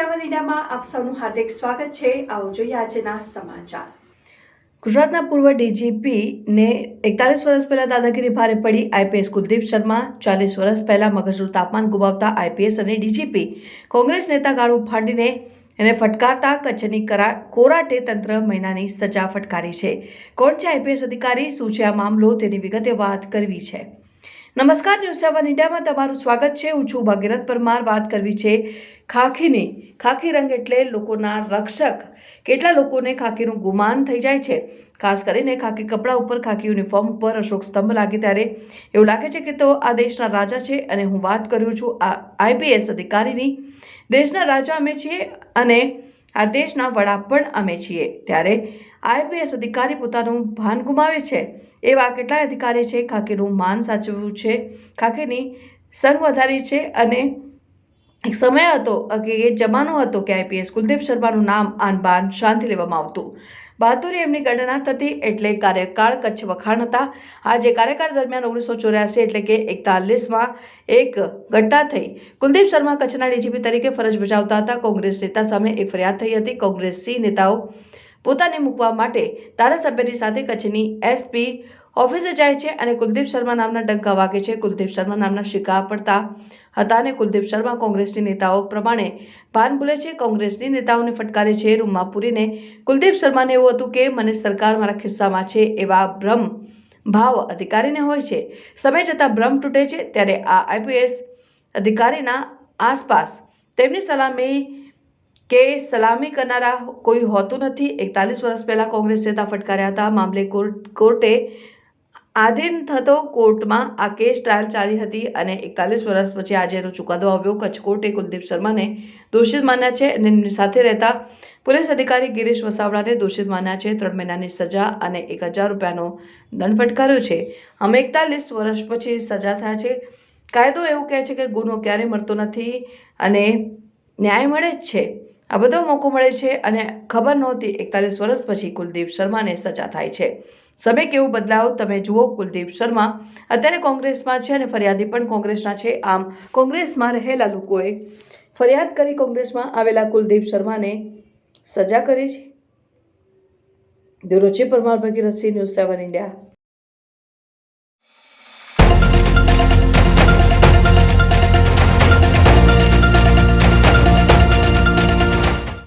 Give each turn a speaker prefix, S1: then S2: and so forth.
S1: ન્યૂઝમાં આપ સૌનું હાર્દિક સ્વાગત છે. આવો જોઈએ આજના સમાચાર. ગુજરાતના પૂર્વ ડીજીપીને એકતાલીસ વર્ષ પહેલાં દાદાગીરી ભારે પડી. આઈપીએસ કુલદીપ શર્મા ચાલીસ વર્ષ પહેલાં મગજનું તાપમાન ગુમાવતા આઈપીએસ અને ડીજીપી કોંગ્રેસ નેતા ગાળું ફાંડીને એને ફટકારતા કચ્છની કરા, કોરાટે તંત્ર મહિનાની સજા ફટકારી છે. કોણ છે આઈપીએસ અધિકારી? શું છે આ મામલો? તેની વિગતે વાત કરવી છે. નમસ્કાર ન્યૂઝ સેવન ઇન્ડિયામાં તમારું સ્વાગત છે. હું છું ભગીરથ પરમાર. વાત કરવી છે ખાખીની. ખાખી રંગ એટલે લોકોના રક્ષક. કેટલા લોકોને ખાખીનું ગુમાન થઈ જાય છે? ખાસ કરીને ખાખી કપડાં ઉપર, ખાખી યુનિફોર્મ ઉપર અશોક સ્તંભ લાગે ત્યારે. એવું લાગે છે કે તો આ દેશના રાજા છે અને હું વાત કરું છું આ આઈપીએસ અધિકારીની. દેશના રાજા અમે છીએ અને આ દેશના વડા પણ અમે છીએ. ત્યારે આઈપીએસ અધિકારી પોતાનું ભાન ગુમાવે છે. એવા કેટલાય અધિકારી છે ખાખીનું માન સાચવવું છે ખાખીની સંગ વધારી છે અને એક સમય હતો કે એ જમાનો હતો કે આઈપીએસ કુલદીપ શર્માનું નામ આન બાન શાંતિ લેવામાં આવતું. બહાદુરી એમની ગણના થતી એટલે કાર્યકાળ કચ્છ વખાણ હતા. આજે કાર્યકાળ દરમિયાન ઓગણીસો ચોર્યાસી એટલે કે એકતાલીસમાં એક ઘટના થઈ. કુલદીપ શર્મા કચ્છના ડીજીપી તરીકે ફરજ બજાવતા હતા. કોંગ્રેસ નેતા સામે એક ફરિયાદ થઈ હતી. કોંગ્રેસી નેતાઓ પોતાને મૂકવા માટે ધારાસભ્યની સાથે કચ્છની એસપી ઓફિસે જાય છે અને કુલદીપ શર્મા નામના ડંકા વાગે છે. કુલદીપ શર્મા નામના શિકા પડતા હતા અને કુલદીપ શર્મા કોંગ્રેસની નેતાઓ પ્રમાણે ભાન ભૂલે છે. કોંગ્રેસની નેતાઓને ફટકારે છે રૂમમાં પૂરીને. કુલદીપ શર્માને એવું હતું કે, મને સરકાર મારા ખિસ્સામાં છે એવા ભ્રમ ભાવ અધિકારીને હોય છે. સમય જતાં ભ્રમ તૂટે છે ત્યારે આ આઈપીએસ અધિકારીના આસપાસ તેમની સલામી કે સલામી કરનારા કોઈ હોતું નથી. એકતાલીસ વર્ષ પહેલાં કોંગ્રેસ નેતા ફટકાર્યા હતા. મામલે કોર્ટ, કોર્ટે આધીન થતો કોર્ટમાં આ કેસ ટ્રાયલ ચાલી હતી અને એકતાલીસ વર્ષ પછી આજે એનો ચુકાદો આવ્યો. કચ્છ કોર્ટે કુલદીપ શર્માને દોષિત માન્યા છે અને એમની સાથે રહેતા પોલીસ અધિકારી ગિરીશ વસાવડાને દોષિત માન્યા છે. ત્રણ મહિનાની સજા અને એક હજાર રૂપિયાનો દંડ ફટકાર્યો છે. અમે એકતાલીસ વર્ષ પછી સજા થયા છે. કાયદો એવું કહે છે કે ગુનો ક્યારેય મળતો નથી અને ન્યાય મળે જ છે. આ બધો મોકો મળે છે અને ખબર નહોતી એકતાલીસ વર્ષ પછી કુલદીપ શર્માને સજા થાય છે. સમય કેવું બદલાવ? તમે જુઓ, કુલદીપ શર્મા અત્યારે કોંગ્રેસમાં છે અને ફરિયાદી પણ કોંગ્રેસના છે. આમ કોંગ્રેસમાં રહેલા લોકોએ ફરિયાદ કરી કોંગ્રેસમાં આવેલા કુલદીપ શર્માને સજા કરી છે. Bureau chief Parmar Bhagirathsinh news seven India.